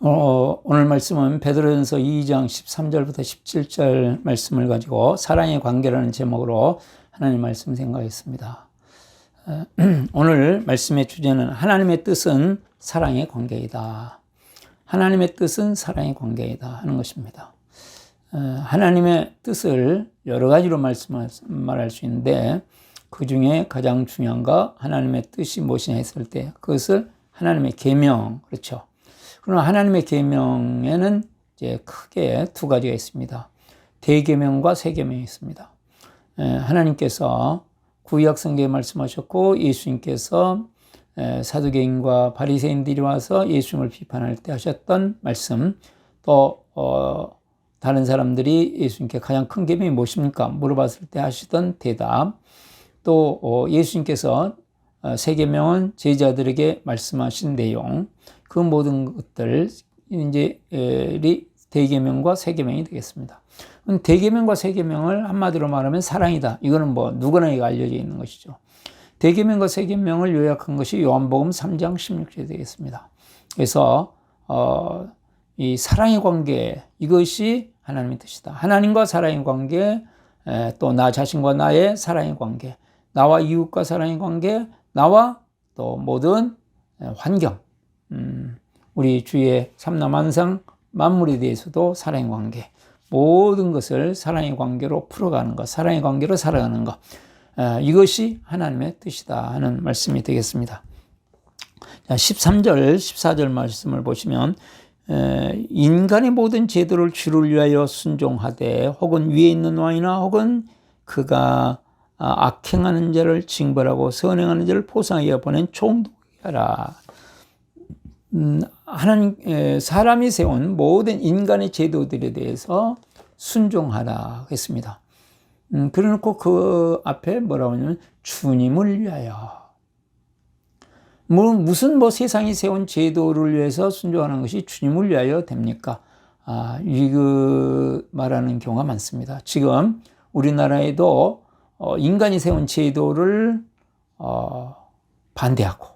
어, 오늘 말씀은 베드로전서 2장 13절부터 17절 말씀을 가지고 사랑의 관계라는 제목으로 하나님 말씀 생각했습니다. 어, 오늘 말씀의 주제는 하나님의 뜻은 사랑의 관계이다. 하나님의 뜻은 사랑의 관계이다 하는 것입니다. 어, 하나님의 뜻을 여러 가지로 말씀할 수 있는데 그 중에 가장 중요한 거 하나님의 뜻이 무엇이냐 했을 때 그것을 하나님의 계명 그렇죠. 그러나 하나님의 계명에는 이제 크게 두 가지가 있습니다. 대계명과 세계명이 있습니다. 하나님께서 구약 성경에 말씀하셨고 예수님께서 사두개인과 바리새인들이 와서 예수님을 비판할 때 하셨던 말씀 또 어, 다른 사람들이 예수님께 가장 큰 계명이 무엇입니까? 물어봤을 때 하시던 대답 또 어, 예수님께서 어, 세계명은 제자들에게 말씀하신 내용 그 모든 것들 이제 대계명과 세계명이 되겠습니다. 대계명과 세계명을 한마디로 말하면 사랑이다. 이거는 뭐 누구나 알려져 있는 것이죠. 대계명과 세계명을 요약한 것이 요한복음 3장 16절 되겠습니다. 그래서 어, 이 사랑의 관계 이것이 하나님의 뜻이다. 하나님과 사랑의 관계, 또 나 자신과 나의 사랑의 관계, 나와 이웃과 사랑의 관계, 나와 또 모든 환경, 음, 우리 주의 삼남한상 만물에 대해서도 사랑의 관계, 모든 것을 사랑의 관계로 풀어가는 것, 사랑의 관계로 살아가는 것, 아, 이것이 하나님의 뜻이다 하는 말씀이 되겠습니다. 13절, 14절 말씀을 보시면 인간의 모든 제도를 주를 위하여 순종하되 혹은 위에 있는 왕이나 혹은 그가 아, 악행하는 자를 징벌하고 선행하는 자를 포상하여 보낸 총독이라. 음, 하나님 사람이 세운 모든 인간의 제도들에 대해서 순종하라 했습니다. 음, 그래놓고 그 앞에 뭐라고 하냐면 주님을 위하여. 뭐 무슨 뭐 세상이 세운 제도를 위해서 순종하는 것이 주님을 위하여 됩니까? 아, 이거 말하는 경우가 많습니다. 지금 우리나라에도 어, 인간이 세운 제도를 어, 반대하고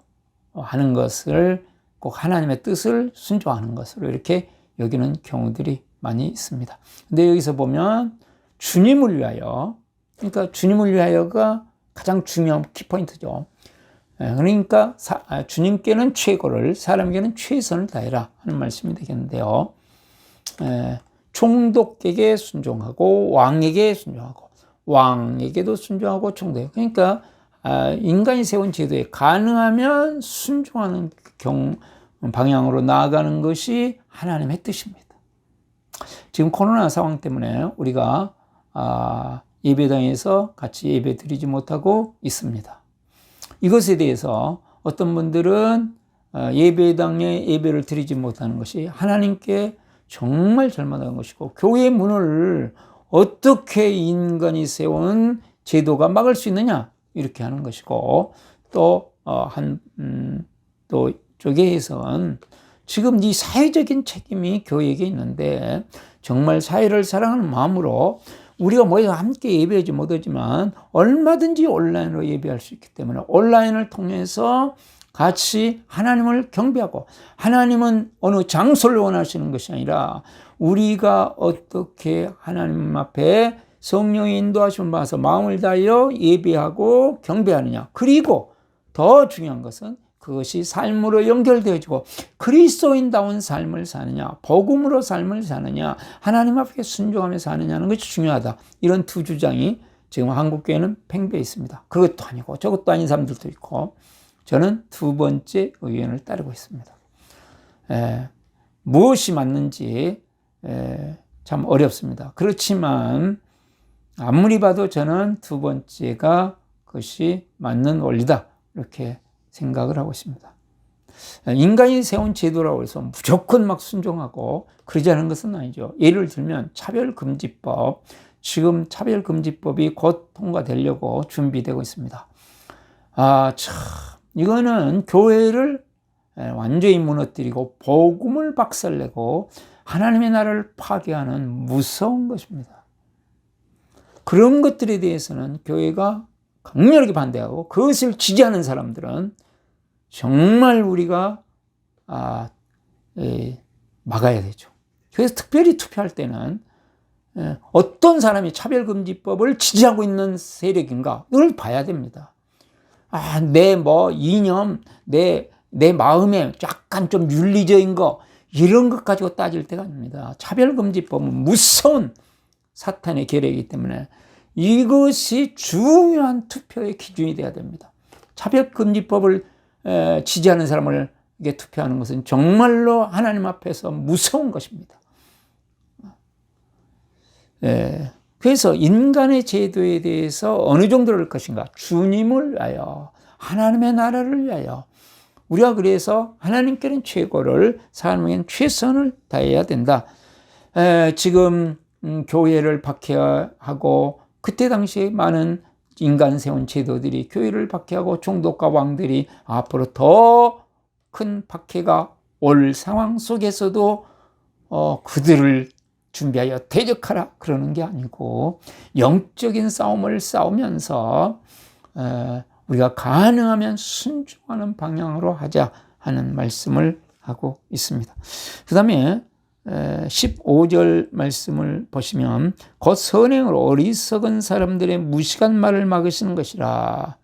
하는 것을 꼭 하나님의 뜻을 순종하는 것으로 이렇게 여기는 경우들이 많이 있습니다. 근데 여기서 보면 주님을 위하여, 그러니까 주님을 위하여가 가장 중요한 키포인트죠. 예, 그러니까 아, 주님께는 최고를, 사람에게는 최선을 다해라 하는 말씀이 되겠는데요. 예, 총독에게 순종하고 왕에게 순종하고 왕에게도 순종하고 총독. 그러니까 아, 인간이 세운 제도에 가능하면 순종하는 경 방향으로 나아가는 것이 하나님의 뜻입니다. 지금 코로나 상황 때문에 우리가 아, 예배당에서 같이 예배 드리지 못하고 있습니다. 이것에 대해서 어떤 분들은 아, 예배당에 예배를 드리지 못하는 것이 하나님께 정말 잘못한 것이고 교회 문을 어떻게 인간이 세운 제도가 막을 수 있느냐 이렇게 하는 것이고 또한또 어, 음, 쪽에선 지금 이 사회적인 책임이 교회에게 있는데 정말 사회를 사랑하는 마음으로 우리가 모여 함께 예배하지 못하지만 얼마든지 온라인으로 예배할 수 있기 때문에 온라인을 통해서 같이 하나님을 경배하고 하나님은 어느 장소를 원하시는 것이 아니라 우리가 어떻게 하나님 앞에 성령의 인도하심을 받아서 마음을 다하여 예배하고 경배하느냐. 그리고 더 중요한 것은 그것이 삶으로 연결되어지고 그리스도인다운 삶을 사느냐, 복음으로 삶을 사느냐, 하나님 앞에 순종하며 사느냐는 것이 중요하다. 이런 두 주장이 지금 한국교회는 팽배해 있습니다. 그것도 아니고 저것도 아닌 사람들도 있고 저는 두 번째 의견을 따르고 있습니다. 에, 무엇이 맞는지 에, 참 어렵습니다. 그렇지만 아무리 봐도 저는 두 번째가 그것이 맞는 원리다. 이렇게 생각을 하고 있습니다. 인간이 세운 제도라고 해서 무조건 막 순종하고 않은 것은 아니죠. 예를 들면 차별금지법. 지금 차별금지법이 곧 통과되려고 준비되고 있습니다. 아, 참. 이거는 교회를 완전히 무너뜨리고 복음을 박살내고 하나님의 나라를 파괴하는 무서운 것입니다. 그런 것들에 대해서는 교회가 강렬하게 반대하고 그것을 지지하는 사람들은 정말 우리가 아, 에, 막아야 되죠. 그래서 특별히 투표할 때는 예, 어떤 사람이 차별금지법을 지지하고 있는 세력인가 이걸 봐야 됩니다. 아, 내 뭐 이념, 내, 내 마음에 약간 좀 윤리적인 거 이런 것 가지고 따질 때가 아닙니다. 차별금지법은 무서운 사탄의 계략이기 때문에 이것이 중요한 투표의 기준이 돼야 됩니다. 차별금지법을 지지하는 사람을 투표하는 것은 정말로 하나님 앞에서 무서운 것입니다. 예. 그래서 인간의 제도에 대해서 어느 정도를 것인가? 주님을 위하여, 하나님의 나라를 위하여. 우리가 그래서 하나님께는 최고를, 사람에게는 최선을 다해야 된다. 에, 지금 음, 교회를 박해하고 그때 당시에 많은 인간 세운 제도들이 교회를 박해하고 종독과 왕들이 앞으로 더 큰 박해가 올 상황 속에서도 어, 그들을 준비하여 대적하라 그러는 게 아니고 영적인 싸움을 싸우면서 우리가 가능하면 순종하는 방향으로 하자 하는 말씀을 하고 있습니다. 그 다음에 15절 말씀을 보시면 곧 선행으로 어리석은 사람들의 무식한 말을 막으시는 것이라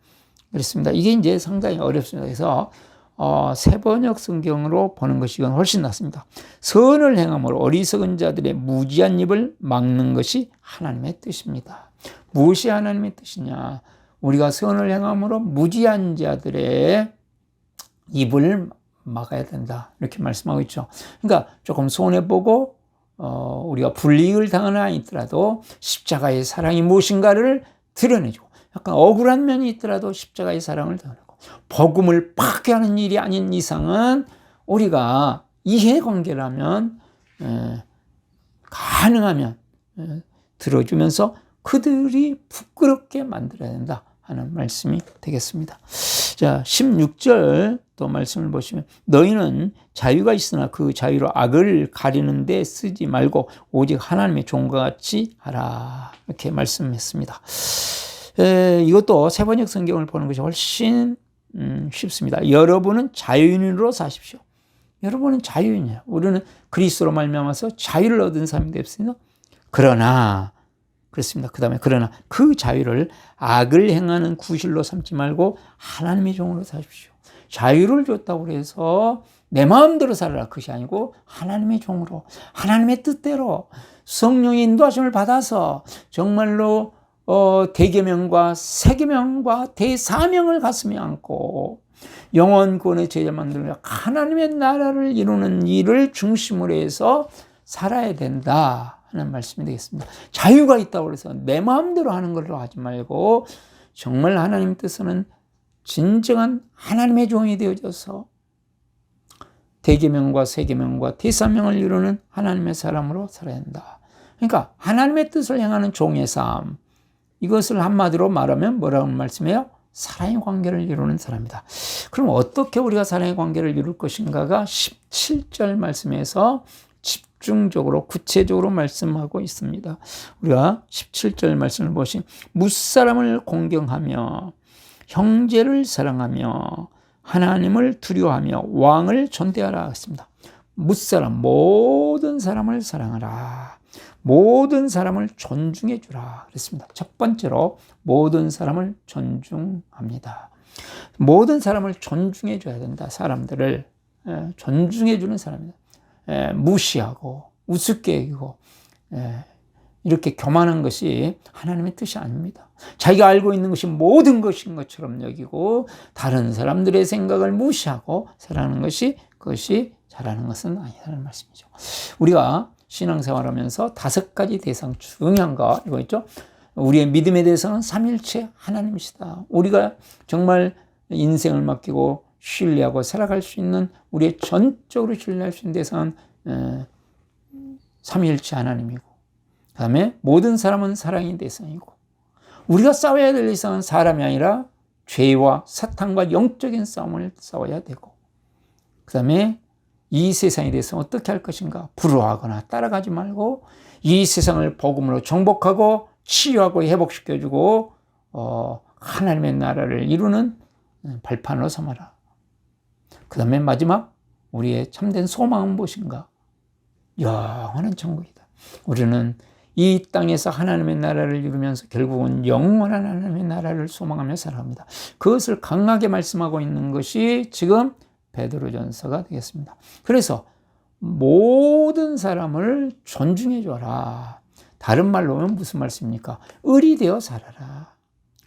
그랬습니다. 이게 이제 상당히 어렵습니다. 그래서 어, 세번역 성경으로 보는 것이 훨씬 낫습니다. 선을 행함으로 어리석은 자들의 무지한 입을 막는 것이 하나님의 뜻입니다. 무엇이 하나님의 뜻이냐? 우리가 선을 행함으로 무지한 자들의 입을 막아야 된다. 이렇게 말씀하고 있죠. 그러니까 조금 손해보고, 어, 우리가 불이익을 당하는 한 있더라도 십자가의 사랑이 무엇인가를 드러내주고, 약간 억울한 면이 있더라도 십자가의 사랑을 드러내고, 복음을 파괴하는 일이 아닌 이상은 우리가 이해관계라면 가능하면 들어주면서 그들이 부끄럽게 만들어야 된다 하는 말씀이 되겠습니다. 자, 16절 또 말씀을 보시면 너희는 자유가 있으나 그 자유로 악을 가리는 데 쓰지 말고 오직 하나님의 종과 같이 하라 이렇게 말씀했습니다. 에, 이것도 세번역 성경을 보는 것이 훨씬 음, 쉽습니다. 여러분은 자유인으로 사십시오. 여러분은 자유인이에요. 우리는 그리스도로 말미암아서 자유를 얻은 사람이 됐습니다. 그러나 그렇습니다. 그 다음에 그러나 그 자유를 악을 행하는 구실로 삼지 말고 하나님의 종으로 사십시오. 자유를 줬다고 해서 내 마음대로 살아라 그것이 아니고 하나님의 종으로 하나님의 뜻대로 성령의 인도하심을 받아서 정말로 어, 대계명과 세계명과 대사명을 가슴에 안고 영원권의 제자 만들며 하나님의 나라를 이루는 일을 중심으로 해서 살아야 된다 하는 말씀이 되겠습니다. 자유가 있다고 해서 내 마음대로 하는 걸로 하지 말고 정말 하나님 뜻은 진정한 하나님의 종이 되어져서 대계명과 세계명과 대사명을 이루는 하나님의 사람으로 살아야 한다. 그러니까 하나님의 뜻을 행하는 종의 삶, 이것을 한마디로 말하면 뭐라고 말씀해요? 사랑의 관계를 이루는 사람이다. 그럼 어떻게 우리가 사랑의 관계를 이룰 것인가가 17절 말씀에서 집중적으로 구체적으로 말씀하고 있습니다. 우리가 17절 말씀을 보시 무사람을 공경하며 형제를 사랑하며 하나님을 두려워하며 왕을 존대하라 했습니다. 무사람 모든 사람을 사랑하라. 모든 사람을 존중해 주라 그랬습니다. 첫 번째로 모든 사람을 존중합니다. 모든 사람을 존중해 줘야 된다. 사람들을 예, 존중해 주는 사람이다. 예, 무시하고 우습게 여기고 예, 이렇게 교만한 것이 하나님의 뜻이 아닙니다. 자기가 알고 있는 것이 모든 것인 것처럼 여기고 다른 사람들의 생각을 무시하고 살아가는 것이 그것이 잘하는 것은 아니라는 말씀이죠. 우리가 신앙생활하면서 다섯 가지 대상 중요한 거 이거 있죠. 우리의 믿음에 대해서는 삼일체 하나님이시다. 우리가 정말 인생을 맡기고 신뢰하고 살아갈 수 있는 우리의 전적으로 신뢰할 수 있는 대상은 삼일체 하나님이고 그 다음에 모든 사람은 사랑의 대상이고 우리가 싸워야 될 이상은 사람이 아니라 죄와 사탄과 영적인 싸움을 싸워야 되고 그 다음에 이 세상에 대해서 어떻게 할 것인가 불효하거나 따라가지 말고 이 세상을 복음으로 정복하고 치유하고 회복시켜주고 어, 하나님의 나라를 이루는 발판으로 삼아라. 그 다음에 마지막 우리의 참된 소망은 무엇인가? 영원한 천국이다. 우리는 이 땅에서 하나님의 나라를 이루면서 결국은 영원한 하나님의 나라를 소망하며 살아갑니다. 그것을 강하게 말씀하고 있는 것이 지금 베드로전서가 되겠습니다. 그래서 모든 사람을 존중해 줘라. 다른 말로 하면 무슨 말씀입니까? 을이 되어 살아라.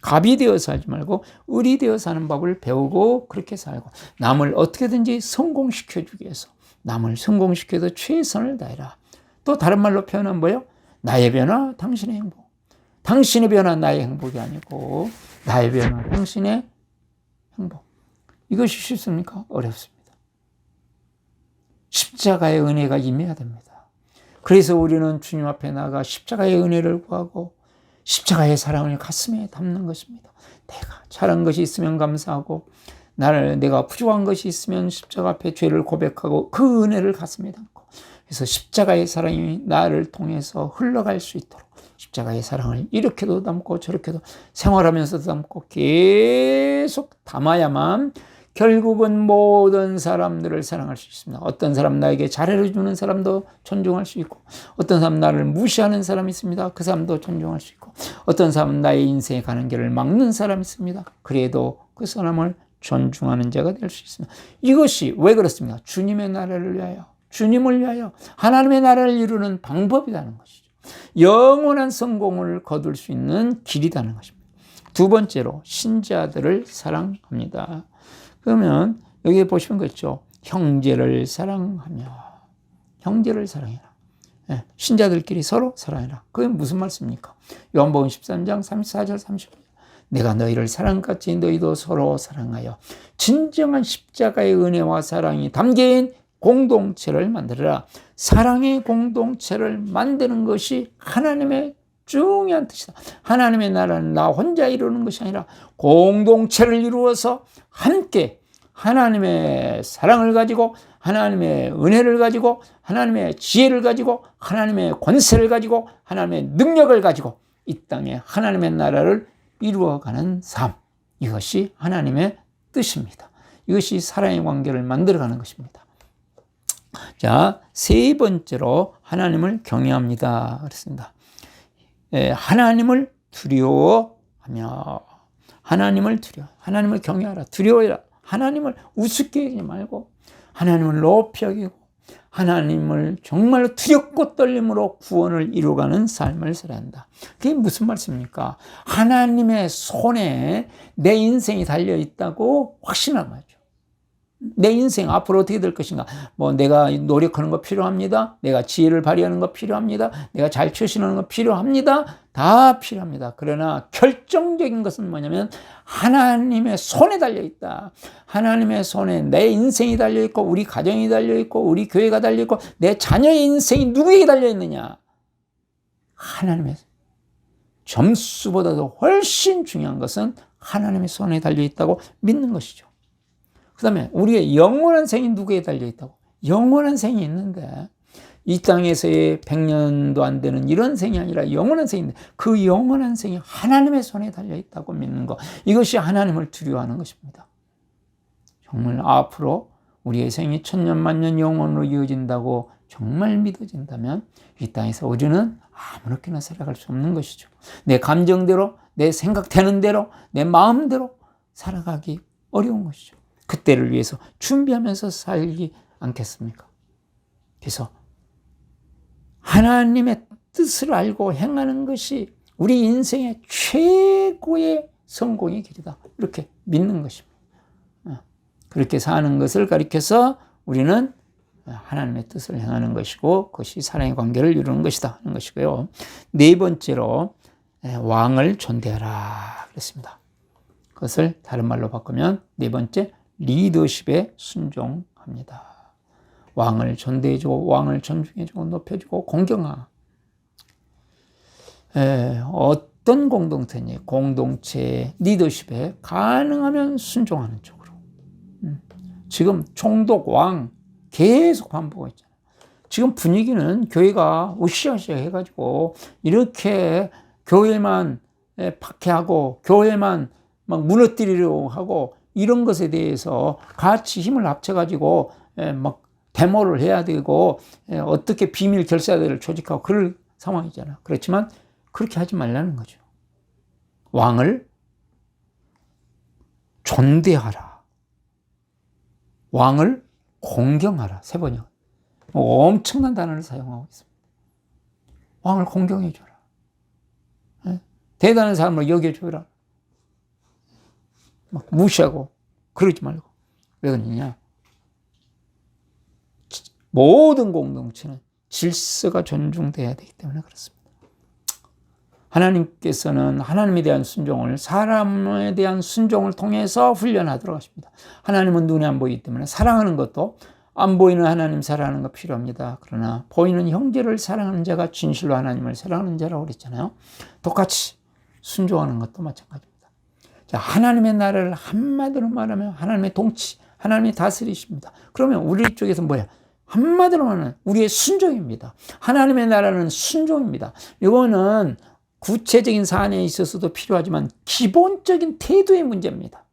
갑이 되어 살지 말고 을이 되어 사는 법을 배우고 그렇게 살고 남을 어떻게든지 성공시켜 주기 위해서 남을 성공시켜도 최선을 다해라. 또 다른 말로 표현하면 뭐예요? 나의 변화, 당신의 행복. 당신의 변화, 나의 행복이 아니고 나의 변화, 당신의 행복. 이것이 쉽습니까? 어렵습니다. 십자가의 은혜가 임해야 됩니다. 그래서 우리는 주님 앞에 나가 십자가의 은혜를 구하고 십자가의 사랑을 가슴에 담는 것입니다. 내가 잘한 것이 있으면 감사하고 나를 내가 부족한 것이 있으면 십자가 앞에 죄를 고백하고 그 은혜를 가슴에 담고 그래서 십자가의 사랑이 나를 통해서 흘러갈 수 있도록 십자가의 사랑을 이렇게도 담고 저렇게도 생활하면서도 담고 계속 담아야만 결국은 모든 사람들을 사랑할 수 있습니다. 어떤 사람 나에게 잘해 주는 사람도 존중할 수 있고, 어떤 사람 나를 무시하는 사람이 있습니다. 그 사람도 존중할 수 있고, 어떤 사람은 나의 인생에 가는 길을 막는 사람이 있습니다. 그래도 그 사람을 존중하는 자가 될 수 있습니다. 이것이 왜 그렇습니까? 주님의 나라를 위하여, 주님을 위하여 하나님의 나라를 이루는 방법이라는 것이죠. 영원한 성공을 거둘 수 있는 길이라는 것입니다. 두 번째로 신자들을 사랑합니다. 그러면 여기 보시면 그렇죠. 형제를 사랑하며 형제를 사랑해라. 예, 신자들끼리 서로 사랑해라. 그게 무슨 말씀입니까? 요한복음 13장 34절 30절. 내가 너희를 사랑같이 너희도 서로 사랑하여 진정한 십자가의 은혜와 사랑이 담긴 공동체를 만들어라. 사랑의 공동체를 만드는 것이 하나님의 중요한 뜻이다. 하나님의 나라는 나 혼자 이루는 것이 아니라 공동체를 이루어서 함께 하나님의 사랑을 가지고 하나님의 은혜를 가지고 하나님의 지혜를 가지고 하나님의 권세를 가지고 하나님의 능력을 가지고 이 땅에 하나님의 나라를 이루어가는 삶. 이것이 하나님의 뜻입니다. 이것이 사랑의 관계를 만들어가는 것입니다. 자, 세 번째로 하나님을 경외합니다. 그렇습니다. 예, 하나님을 두려워하며 하나님을 두려 하나님을 경외하라 두려워해라 하나님을 우습게 여기지 말고 하나님을 높이 여기고 하나님을 정말 두렵고 떨림으로 구원을 이루어가는 삶을 살아야 한다. 그게 무슨 말씀입니까? 하나님의 손에 내 인생이 달려 있다고 확신한 거죠. 내 인생 앞으로 어떻게 될 것인가? 뭐 내가 노력하는 거 필요합니다. 내가 지혜를 발휘하는 거 필요합니다. 내가 잘 처신하는 거 필요합니다. 다 필요합니다. 그러나 결정적인 것은 뭐냐면 하나님의 손에 달려 있다. 하나님의 손에 내 인생이 달려 있고 우리 가정이 달려 있고 우리 교회가 달려 있고 내 자녀의 인생이 누구에게 달려 있느냐? 하나님의 점수보다도 훨씬 중요한 것은 하나님의 손에 달려 있다고 믿는 것이죠. 그 다음에 우리의 영원한 생이 누구에 달려 있다고? 영원한 생이 있는데 이 땅에서의 100년도 안 되는 이런 생이 아니라 영원한 생인데 그 영원한 생이 하나님의 손에 달려 있다고 믿는 것. 이것이 하나님을 두려워하는 것입니다. 정말 앞으로 우리의 생이 천년 만년 영원으로 이어진다고 정말 믿어진다면 이 땅에서 우리는 아무렇게나 살아갈 수 없는 것이죠. 내 감정대로, 내 생각되는 대로, 내 마음대로 살아가기 어려운 것이죠. 그때를 위해서 준비하면서 살기 않겠습니까? 그래서 하나님의 뜻을 알고 행하는 것이 우리 인생의 최고의 성공의 길이다. 이렇게 믿는 것입니다. 어, 그렇게 사는 것을 가리켜서 우리는 하나님의 뜻을 행하는 것이고 그것이 사랑의 관계를 이루는 것이다 하는 것이고요. 네 번째로 왕을 존대하라 그랬습니다. 그것을 다른 말로 바꾸면 네 번째 리더십에 순종합니다. 왕을 존대해주고 왕을 존중해주고 높여주고 공경하. 에, 어떤 공동체니 공동체 리더십에 가능하면 순종하는 쪽으로. 음. 지금 총독 왕 계속 반복하고 있잖아요. 지금 분위기는 교회가 으쌰으쌰 해가지고 이렇게 교회만 박해하고 교회만 막 무너뜨리려고 하고 이런 것에 대해서 같이 힘을 합쳐가지고 막 데모를 해야 되고 예, 어떻게 비밀 결사대를 조직하고 그럴 상황이잖아. 그렇지만 그렇게 하지 말라는 거죠. 왕을 존대하라. 왕을 공경하라. 세 번역. 엄청난 단어를 사용하고 있습니다. 왕을 공경해줘라. 예? 대단한 사람을 여겨줘라. 막 무시하고 그러지 말고. 왜 그러냐? 모든 공동체는 질서가 존중돼야 되기 때문에 그렇습니다. 하나님께서는 하나님에 대한 순종을 사람에 대한 순종을 통해서 훈련하도록 하십니다. 하나님은 눈에 안 보이기 때문에 사랑하는 것도 안 보이는 하나님 사랑하는 거 필요합니다. 그러나 보이는 형제를 사랑하는 자가 진실로 하나님을 사랑하는 자라고 그랬잖아요. 똑같이 순종하는 것도 마찬가지입니다. 자, 하나님의 나라를 한마디로 말하면 하나님의 통치, 하나님이 다스리십니다. 그러면 우리 쪽에서 뭐야? 한마디로 말하면 우리의 순종입니다. 하나님의 나라는 순종입니다. 이거는 구체적인 사안에 있어서도 필요하지만 기본적인 태도의 문제입니다.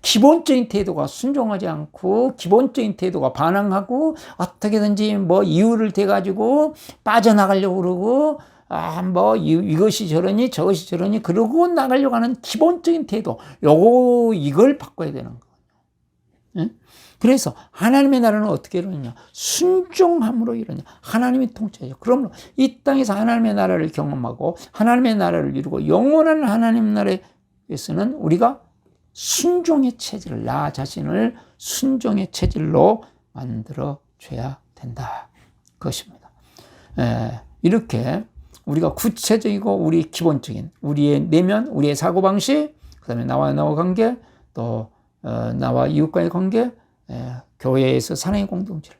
기본적인 태도가 순종하지 않고 기본적인 태도가 반항하고 어떻게든지 뭐 이유를 대가지고 빠져나가려고 그러고 아, 뭐, 이것이 저러니 저것이 저러니 그러고 나가려고 하는 기본적인 태도. 요거, 이걸 바꿔야 되는 거예요. 그래서 하나님의 나라는 어떻게 이루느냐? 순종함으로 이루냐? 하나님이 통치해요. 그러므로 이 땅에서 하나님의 나라를 경험하고 하나님의 나라를 이루고 영원한 하나님 나라에서는 우리가 순종의 체질을 나 자신을 순종의 체질로 만들어 줘야 된다. 그것입니다. 에, 이렇게 우리가 구체적이고 우리 기본적인 우리의 내면, 우리의 사고 방식, 그 다음에 나와 나와 관계, 또 어, 나와 이웃과의 관계, 에, 교회에서 사랑의 공동체를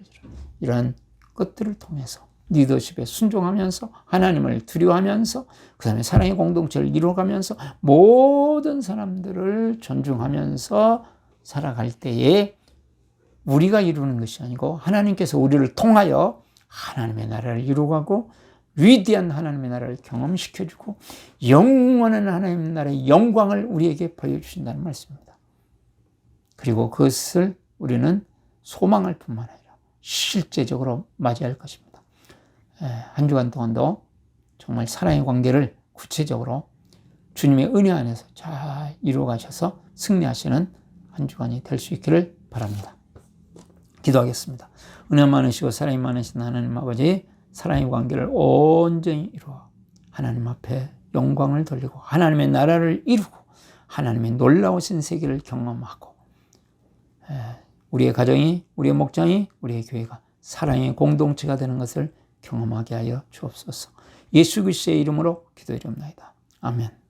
이런 것들을 통해서 리더십에 순종하면서 하나님을 두려워하면서 그 다음에 사랑의 공동체를 이루어가면서 모든 사람들을 존중하면서 살아갈 때에 우리가 이루는 것이 아니고 하나님께서 우리를 통하여 하나님의 나라를 이루어가고 위대한 하나님의 나라를 경험시켜주고 영원한 하나님의 나라의 영광을 우리에게 보여주신다는 말씀입니다. 그리고 그것을 우리는 소망할 뿐만 아니라 실제적으로 맞이할 것입니다. 예, 한 주간 동안도 정말 사랑의 관계를 구체적으로 주님의 은혜 안에서 잘 이루어 가셔서 승리하시는 한 주간이 될 수 있기를 바랍니다. 기도하겠습니다. 은혜 많으시고 사랑이 많으신 하나님 아버지 사랑의 관계를 온전히 이루어 하나님 앞에 영광을 돌리고 하나님의 나라를 이루고 하나님의 놀라우신 세계를 경험하고 예, 우리의 가정이 우리의 목장이 우리의 교회가 사랑의 공동체가 되는 것을 경험하게 하여 주옵소서. 예수 그리스도의 이름으로 기도드립니다. 아멘.